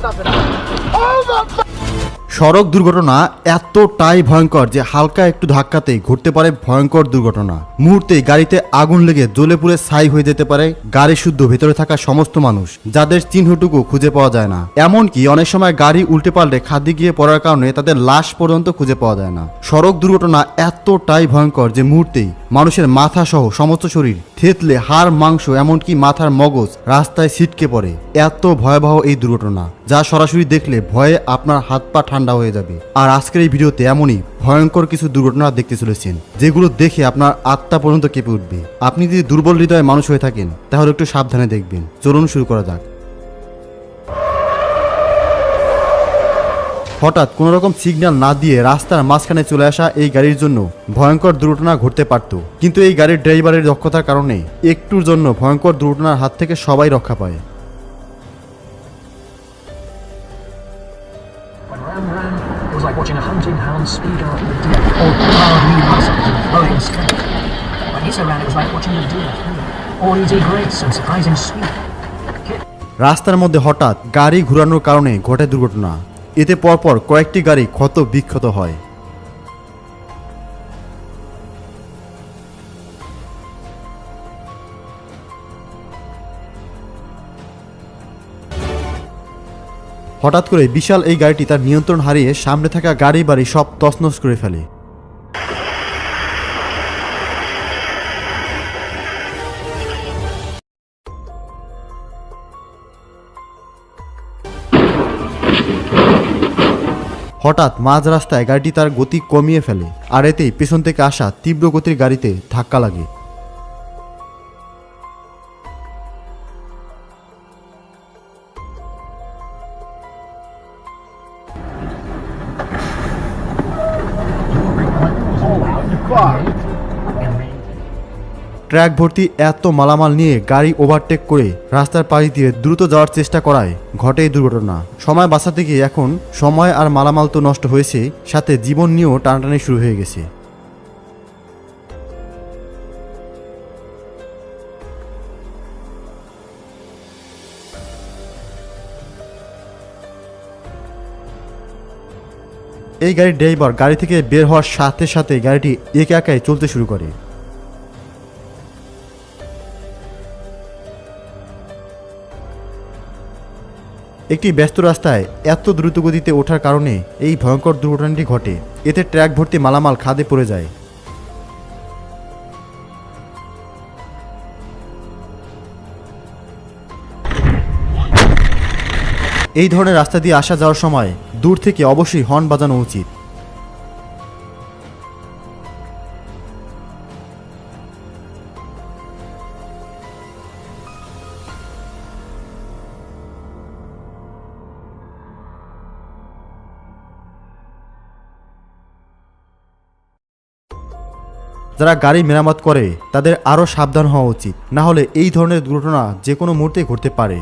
Nothing. Oh my সড়ক দুর্ঘটনা এতটাই ভয়ঙ্কর যে হালকা একটু ধাক্কাতেই ঘটতে পারে ভয়ঙ্কর দুর্ঘটনা। মুহূর্তে গাড়িতে আগুন লেগে জ্বলে পুড়ে ছাই হয়ে যেতে পারে গাড়ি শুদ্ধ ভেতরে থাকা সমস্ত মানুষ, যাদের চিহ্নটুকু খুঁজে পাওয়া যায় না। এমনকি অনেক সময় গাড়ি উল্টে পাল্টে খাদি গিয়ে পড়ার কারণে তাদের লাশ পর্যন্ত খুঁজে পাওয়া যায় না। সড়ক দুর্ঘটনা এতটাই ভয়ঙ্কর যে মুহূর্তেই মানুষের মাথা সহ সমস্ত শরীর, থেতলে, হাড়, মাংস, এমনকি মাথার মগজ রাস্তায় ছিটকে পড়ে। এত ভয়াবহ এই দুর্ঘটনা, যা সরাসরি দেখলে ভয়ে আপনার হাত পা ঠান্ডা হয়ে যাবে। আর আজকের এই ভিডিওতে এমনই ভয়ঙ্কর কিছু দুর্ঘটনা দেখতে চলেছেন, যেগুলো দেখে আপনার আত্মা পর্যন্ত কেঁপে উঠবে। আপনি যদি দুর্বল হৃদয়ে মানুষ হয়ে থাকেন, তাহলে একটু সাবধানে দেখবেন। চলুন শুরু করা যাক। হঠাৎ কোনো রকম সিগন্যাল না দিয়ে রাস্তার মাঝখানে চলে আসা এই গাড়ির জন্য ভয়ঙ্কর দুর্ঘটনা ঘটতে পারত। কিন্তু এই গাড়ির ড্রাইভারের দক্ষতার কারণে একটুর জন্য ভয়ঙ্কর দুর্ঘটনার হাত থেকে সবাই রক্ষা পায়। Speed or, or proud new muscles and flowing strength. When Issa ran, it was like watching a deer flee, all easy grace and surprising speed. রাস্তার মধ্যে হঠাৎ গাড়ি ঘুরানোর কারণে ঘটে দুর্ঘটনা এতে পরপর কয়েকটি গাড়ি ক্ষত বিক্ষত হয় হঠাৎ করে বিশাল এই গাড়িটি তার নিয়ন্ত্রণ হারিয়ে সামনে থাকা গাড়ি বাড়ি সব তছনছ করে ফেলে। হঠাৎ মাঝ রাস্তায় গাড়িটি তার গতি কমিয়ে ফেলে, আর এতেই পেছন থেকে আসা তীব্র গতির গাড়িতে ধাক্কা লাগে। ট্র্যাক ভর্তি এত মালামাল নিয়ে গাড়ি ওভারটেক করে রাস্তার পাশ দিয়ে দ্রুত যাওয়ার চেষ্টা করায় ঘটে দুর্ঘটনা। সময় বাঁচাতে গিয়ে এখন সময় আর মালামাল তো নষ্ট হয়েছে, সাথে জীবন নিয়েও টানাটানি শুরু হয়ে গেছে। এই গাড়ির ড্রাইভার গাড়ি থেকে বের হওয়ার সাথে সাথে গাড়িটি একে একাই চলতে শুরু করে। একটি ব্যস্ত রাস্তায় এত দ্রুত গতিতে ওঠার কারণে এই ভয়ঙ্কর দুর্ঘটনাটি ঘটে। এতে ট্র্যাক ভর্তি মালামাল খাদে পড়ে যায়। এই ধরনের রাস্তা দিয়ে আসা যাওয়ার সময় দূর থেকে অবশ্যই হর্ন বাজানো উচিত। যারা গাড়ি মেরামত করে, তাদের আরও সাবধান হওয়া উচিত। না হলে এই ধরনের দুর্ঘটনা যে কোনো মুহূর্তে ঘটতে পারে।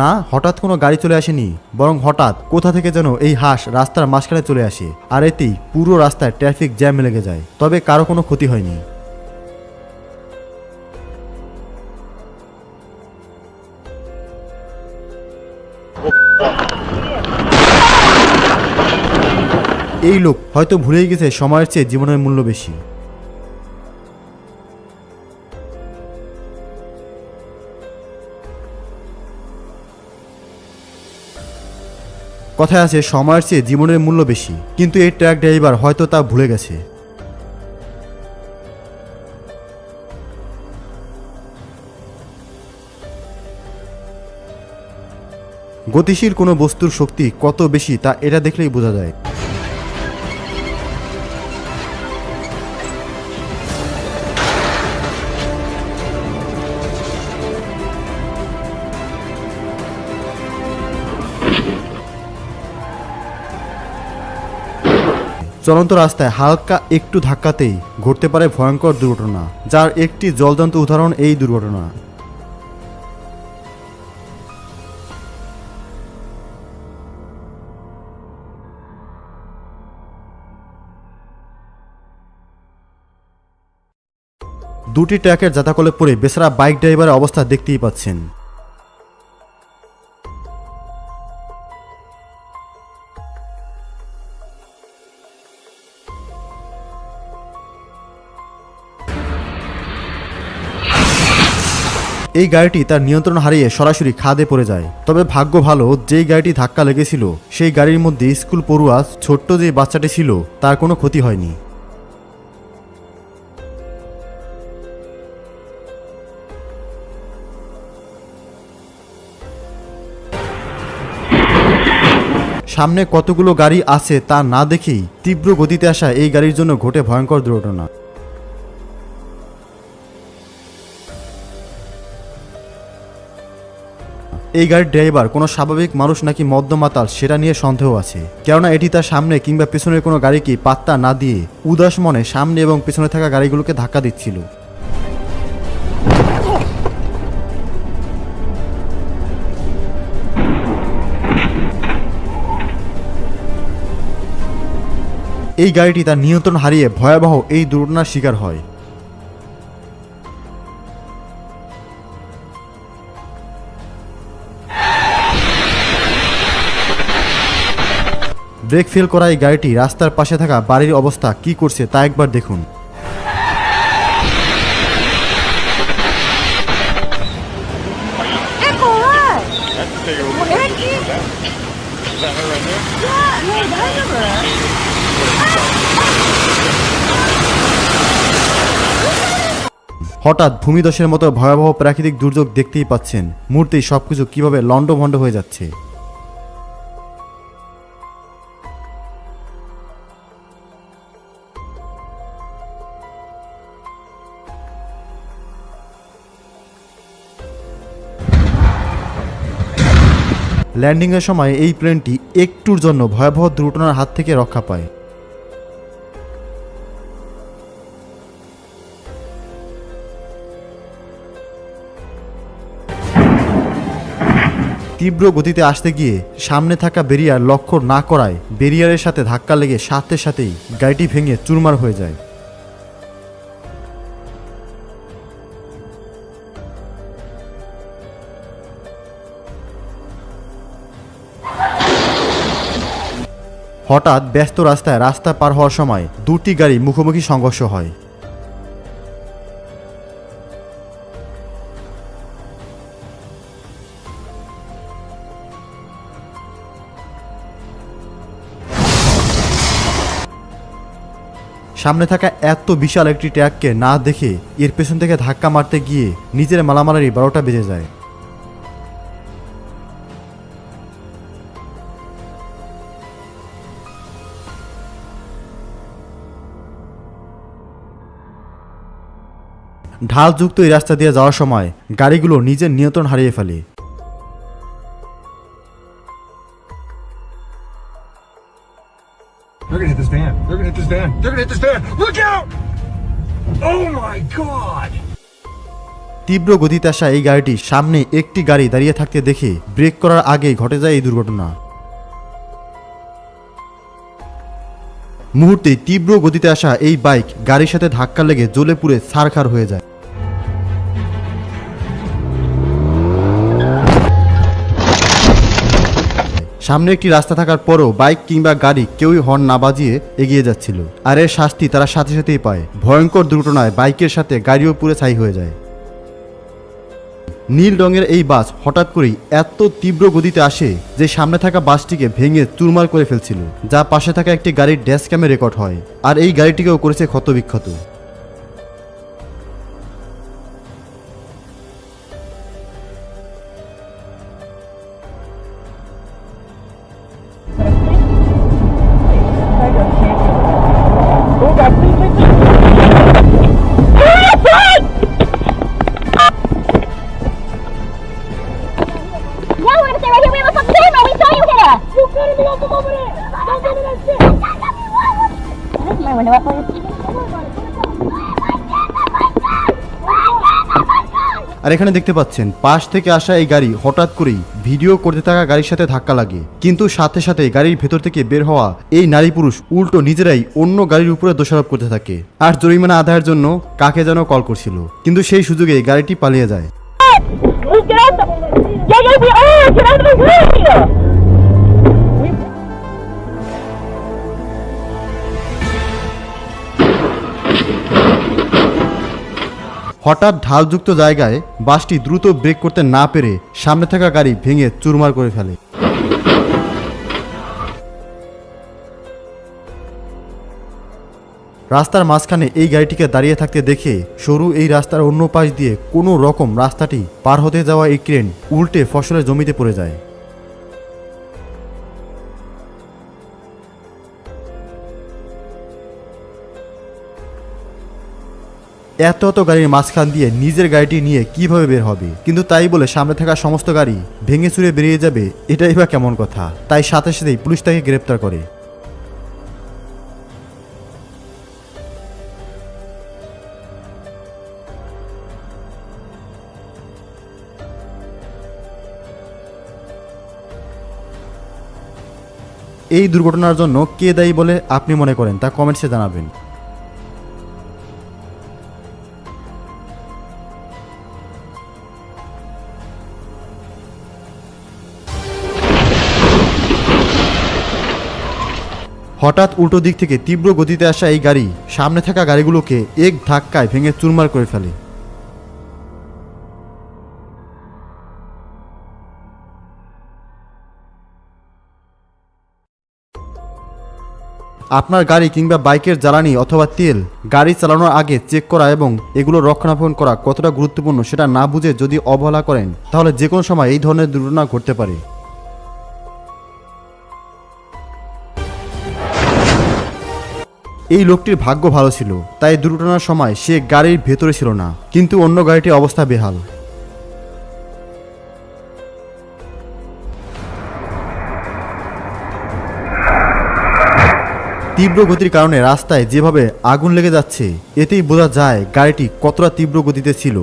না, হঠাৎ কোনো গাড়ি চলে আসেনি, বরং হঠাৎ কোথা থেকে যেন এই হাঁস রাস্তার মাঝখানে চলে আসে, আর এতেই পুরো রাস্তায় ট্রাফিক জ্যাম লেগে যায়। তবে কারও কোনো ক্ষতি হয়নি। এই লোক হয়তো ভুলেই গেছে, সময়ের চেয়ে জীবনের মূল্য বেশি। কথায় আছে, সময়ের চেয়ে জীবনের মূল্য বেশি, কিন্তু এই ট্রাক ড্রাইভার হয়তো তা ভুলে গেছে। গতিশীল কোনো বস্তুর শক্তি কত বেশি তা এটা দেখলেই বোঝা যায়। চলন্ত রাস্তায় হালকা একটু ধাক্কাতেই ঘটতে পারে ভয়ঙ্কর দুর্ঘটনা, যার একটি জলজান্ত উদাহরণ এই দুর্ঘটনা। দুটি ট্র্যাকের জাতাকলে পড়ে বেচারা বাইক ড্রাইভারের অবস্থা দেখতেই পাচ্ছেন। এই গাড়িটি তার নিয়ন্ত্রণ হারিয়ে সরাসরি খাদে পড়ে যায়। তবে ভাগ্য ভালো, যেই গাড়িটি ধাক্কা লেগেছিল, সেই গাড়ির মধ্যে স্কুল পড়ুয়া ছোট্ট যে বাচ্চাটি ছিল, তার কোনো ক্ষতি হয়নি। সামনে কতগুলো গাড়ি আছে তা না দেখেই তীব্র গতিতে আসা এই গাড়ির জন্য ঘটে ভয়ঙ্কর দুর্ঘটনা। এই গাড়ির ড্রাইভার কোনো স্বাভাবিক মানুষ নাকি মদ্যমাতাল সেটা নিয়ে সন্দেহ আছে। কেননা এটি তার সামনে কিংবা পেছনের কোনো গাড়িকে পাত্তা না দিয়ে উদাস মনে সামনে এবং পেছনে থাকা গাড়িগুলোকে ধাক্কা দিচ্ছিল। এই গাড়িটি তার নিয়ন্ত্রণ হারিয়ে ভয়াবহ এই দুর্ঘটনার শিকার হয়। ব্রেক ফেল করা এই গাড়িটি রাস্তার পাশে থাকা বাড়ির অবস্থা কি করছে তা একবার দেখুন। Is that her right there? Yeah, no, that is her. হঠাৎ ভূমিদশের মতো ভয়াবহ প্রাকৃতিক দুর্যোগ দেখতেই পাচ্ছেন মুহূর্তেই সবকিছু কীভাবে লণ্ডভণ্ড হয়ে যাচ্ছে ল্যান্ডিংয়ের সময় এই প্লেনটি একটুর জন্য ভয়াবহ দুর্ঘটনার হাত থেকে রক্ষা পায়। তীব্র গতিতে আসতে গিয়ে সামনে থাকা বেরিয়ার লক্ষ্য না করায় বেরিয়ারের সাথে ধাক্কা লেগে সাথে সাথেই গাড়িটি ভেঙে চুরমার হয়ে যায়। হঠাৎ ব্যস্ত রাস্তায় রাস্তা পার হওয়ার সময় দুটি গাড়ি মুখোমুখি সংঘর্ষ হয়। সামনে থাকা এত বিশাল একটি ট্র্যাককে না দেখে এর পেছন থেকে ধাক্কা মারতে গিয়ে নিজের মালামালারই বারোটা বেজে যায়। ঢালযুক্ত এই রাস্তা দিয়ে যাওয়ার সময় গাড়িগুলো নিজের নিয়ন্ত্রণ হারিয়ে ফেলে They're gonna hit this van. They're gonna hit this van. They're gonna hit this van. Look out! Oh my god! তীব্র গতিতে আসা এই গাড়িটি সামনে একটি গাড়ি দাঁড়িয়ে থাকতে দেখে ব্রেক করার আগে ঘটে যায় এই দুর্ঘটনা মুহূর্তে তীব্র গতিতে আসা এই বাইক গাড়ির সাথে ধাক্কা লেগে জ্বলে পুড়ে ছারখার হয়ে যায়। সামনে একটি রাস্তা থাকার পরও বাইক কিংবা গাড়ি কেউই হর্ন না বাজিয়ে এগিয়ে যাচ্ছিল। আর এর শাস্তি তারা সাথে সাথেই পায়। ভয়ঙ্কর দুর্ঘটনায় বাইকের সাথে গাড়িও পুরে ছাই হয়ে যায়। নীল রঙের এই বাস হঠাৎ করেই এত তীব্র গতিতে আসে যে সামনে থাকা বাসটিকে ভেঙে চুরমার করে ফেলছিল যা পাশে থাকা একটি গাড়ির ড্যাশ ক্যামে রেকর্ড হয়, আর এই গাড়িটিকেও করেছে ক্ষতবিক্ষত। আর এখানে দেখতে পাচ্ছেন পাশ থেকে আসা এই গাড়ি হঠাৎ করেই ভিডিও করতে থাকা গাড়ির সাথে ধাক্কা লাগে কিন্তু সাথে সাথে গাড়ির ভেতর থেকে বের হওয়া এই নারী পুরুষ উল্টো নিজেরাই অন্য গাড়ির উপরে দোষারোপ করতে থাকে আর জরিমানা আদায়ের জন্য কাকে যেন কল করছিল কিন্তু সেই সুযোগে গাড়িটি পালিয়ে যায় হঠাৎ ঢালযুক্ত জায়গায় বাসটি দ্রুত ব্রেক করতে না পেরে সামনে থাকা গাড়ি ভেঙে চুরমার করে ফেলে। রাস্তার মাঝখানে এই গাড়িটিকে দাঁড়িয়ে থাকতে দেখে সরু এই রাস্তার অন্য পাশ দিয়ে কোনো রকম রাস্তাটি পার হতে যাওয়া এই ক্রেন উল্টে ফসলের জমিতে পড়ে যায়। এত এত গাড়ির মাঝখান দিয়ে নিজের গাড়িটি নিয়ে কীভাবে বের হবে? কিন্তু তাই বলে সামনে থাকা সমস্ত গাড়ি ভেঙে চুরে বেরিয়ে যাবে, এটাই বা কেমন কথা? তাই সাথে সাথেই পুলিশ তাকে গ্রেপ্তার করে। এই দুর্ঘটনার জন্য কে দায়ী বলে আপনি মনে করেন? তা কমেন্টসে জানাবেন। হঠাৎ উল্টো দিক থেকে তীব্র গতিতে আসা এই গাড়ি সামনে থাকা গাড়িগুলোকে এক ধাক্কায় ভেঙে চুরমার করে ফেলে। আপনার গাড়ি কিংবা বাইকের জ্বালানি অথবা তেল গাড়ি চালানোর আগে চেক করা এবং এগুলো রক্ষণাবেক্ষণ করা কতটা গুরুত্বপূর্ণ সেটা না বুঝে যদি অবহেলা করেন, তাহলে যে কোনো সময় এই ধরনের দুর্ঘটনা ঘটতে পারে। এই লোকটির ভাগ্য ভালো ছিল, তাই দুর্ঘটনার সময় সে গাড়ির ভেতরে ছিল না, কিন্তু অন্য গাড়িটির অবস্থা বেহাল। তীব্র গতির কারণে রাস্তায় যেভাবে আগুন লেগে যাচ্ছে, এতেই বোঝা যায় গাড়িটি কতটা তীব্র গতিতে ছিল।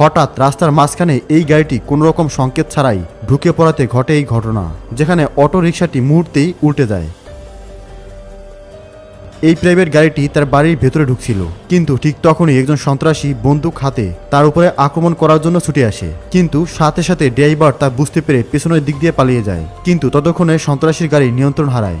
হঠাৎ রাস্তার মাঝখানে এই গাড়িটি কোনো রকম সংকেত ছাড়াই ঢুকে পড়াতে ঘটে এই ঘটনা, যেখানে অটো রিক্সাটি মুহূর্তেই উল্টে যায়। এই প্রাইভেট গাড়িটি তার বাড়ির ভেতরে ঢুকছিল, কিন্তু ঠিক তখনই একজন সন্ত্রাসী বন্দুক হাতে তার উপরে আক্রমণ করার জন্য ছুটে আসে। কিন্তু সাথে সাথে ড্রাইভার তা বুঝতে পেরে পেছনের দিক দিয়ে পালিয়ে যায়, কিন্তু ততক্ষণে সন্ত্রাসীর গাড়ি নিয়ন্ত্রণ হারায়।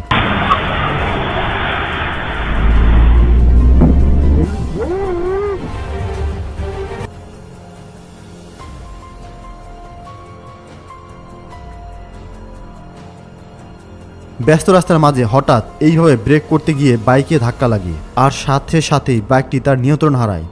ব্যস্ত রাস্তার মাঝে হঠাৎ এইভাবে ব্রেক করতে গিয়ে বাইকে ধাক্কা লাগে আর সাথে সাথেই বাইকটি তার নিয়ন্ত্রণ হারায়।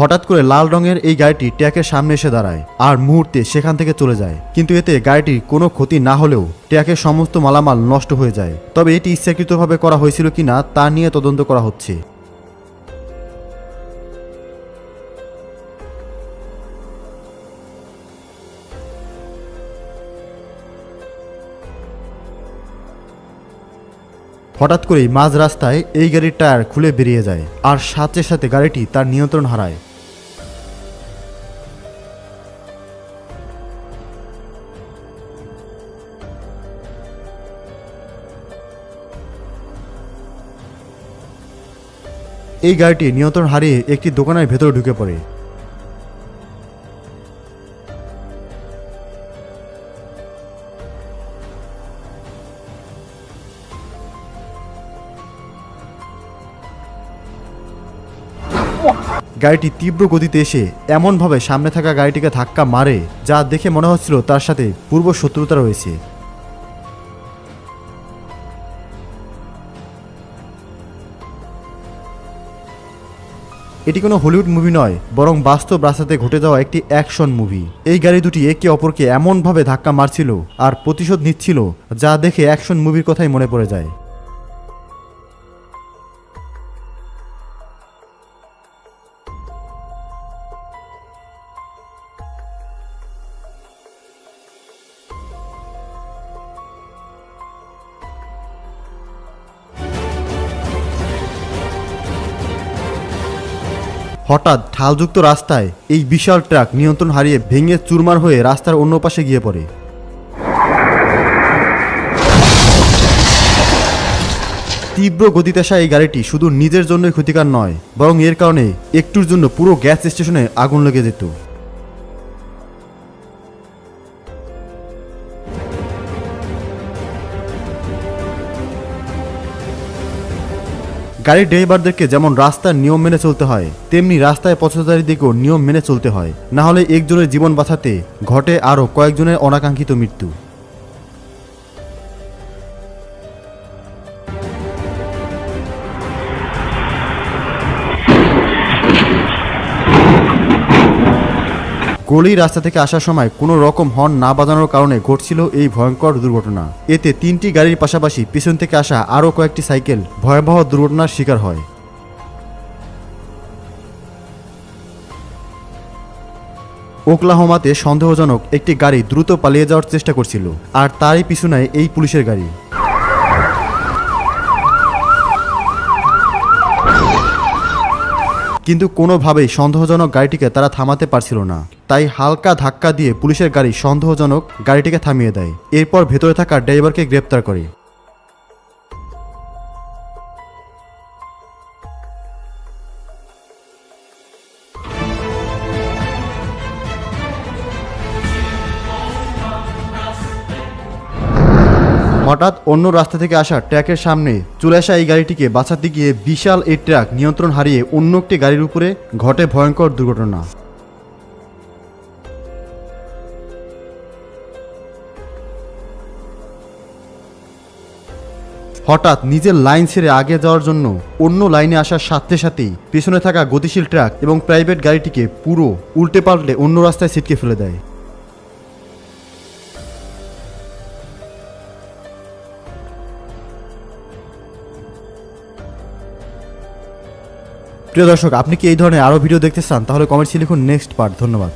হঠাৎ করে লাল রঙের এই গাড়িটি ট্যাকের সামনে এসে দাঁড়ায় আর মুহূর্তে সেখান থেকে চলে যায়। কিন্তু এতে গাড়িটির কোনো ক্ষতি না হলেও ট্যাকের সমস্ত মালামাল নষ্ট হয়ে যায়। তবে এটি ইচ্ছাকৃতভাবে করা হয়েছিল কিনা তা নিয়ে তদন্ত করা হচ্ছে। হঠাৎ করেই মাঝ রাস্তায় এই গাড়ির টায়ার খুলে বেরিয়ে যায় আর সাথে সাথে গাড়িটি তার নিয়ন্ত্রণ হারায়। এই গাড়িটি নিয়ন্ত্রণ হারিয়ে একটি দোকানের ভেতরে ঢুকে পড়ে। গাড়িটি তীব্র গতিতে এসে এমনভাবে সামনে থাকা গাড়িটিকে ধাক্কা মারে, যা দেখে মনে হচ্ছিল তার সাথে পূর্ব শত্রুতা রয়েছে। এটি কোনো হলিউড মুভি নয়, বরং বাস্তব রাস্তাতে ঘটে যাওয়া একটি অ্যাকশন মুভি। এই গাড়ি দুটি একে অপরকে এমনভাবে ধাক্কা মারছিল আর প্রতিশোধ নিচ্ছিল, যা দেখে অ্যাকশন মুভির কথাই মনে পড়ে যায়। হঠাৎ ঢালযুক্ত রাস্তায় এই বিশাল ট্রাক নিয়ন্ত্রণ হারিয়ে ভেঙে চুরমার হয়ে রাস্তার অন্য পাশে গিয়ে পড়ে। তীব্র গতিতে আসা এই গাড়িটি শুধু নিজের জন্যই ক্ষতিকার নয়, বরং এর কারণে একটুর জন্য পুরো গ্যাস স্টেশনে আগুন লেগে যেত। গাড়ির ড্রাইভারদেরকে যেমন রাস্তার নিয়ম মেনে চলতে হয়, তেমনি রাস্তায় পথচারীদেরকেও নিয়ম মেনে চলতে হয়। না হলে একজনের জীবন বাঁচাতে ঘটে আরও কয়েকজনের অনাকাঙ্ক্ষিত মৃত্যু। গলি রাস্তা থেকে আসার সময় কোনো রকম হর্ন না বাজানোর কারণে ঘটছিল এই ভয়ঙ্কর দুর্ঘটনা। এতে তিনটি গাড়ির পাশাপাশি পিছন থেকে আসা আরও কয়েকটি সাইকেল ভয়াবহ দুর্ঘটনার শিকার হয়। ওকলাহোমাতে সন্দেহজনক একটি গাড়ি দ্রুত পালিয়ে যাওয়ার চেষ্টা করছিল, আর তারই পিছনে এই পুলিশের গাড়ি। কিন্তু কোনোভাবেই সন্দেহজনক গাড়িটিকে তারা থামাতে পারছিল না। তাই হালকা ধাক্কা দিয়ে পুলিশের গাড়ি সন্দেহজনক গাড়িটিকে থামিয়ে দেয়। এরপর ভেতরে থাকা ড্রাইভারকে গ্রেপ্তার করে। হঠাৎ অন্য রাস্তা থেকে আসা ট্র্যাকের সামনে চলে আসা এই গাড়িটিকে বাঁচাতে গিয়ে বিশাল এই ট্রাক নিয়ন্ত্রণ হারিয়ে অন্য একটি গাড়ির উপরে ঘটে ভয়ঙ্কর দুর্ঘটনা। হঠাৎ নিজের লাইন ছেড়ে আগে যাওয়ার জন্য অন্য লাইনে আসার সাথে সাথেই পেছনে থাকা গতিশীল ট্রাক এবং প্রাইভেট গাড়িটিকে পুরো উল্টে পাল্টে অন্য রাস্তায় ছিটকে ফেলে দেয়। প্রিয় দর্শক, আপনি কি এই ধরনের আরও ভিডিও দেখতে চান? তাহলে কমেন্টসে লিখুন নেক্সট পার্ট। ধন্যবাদ।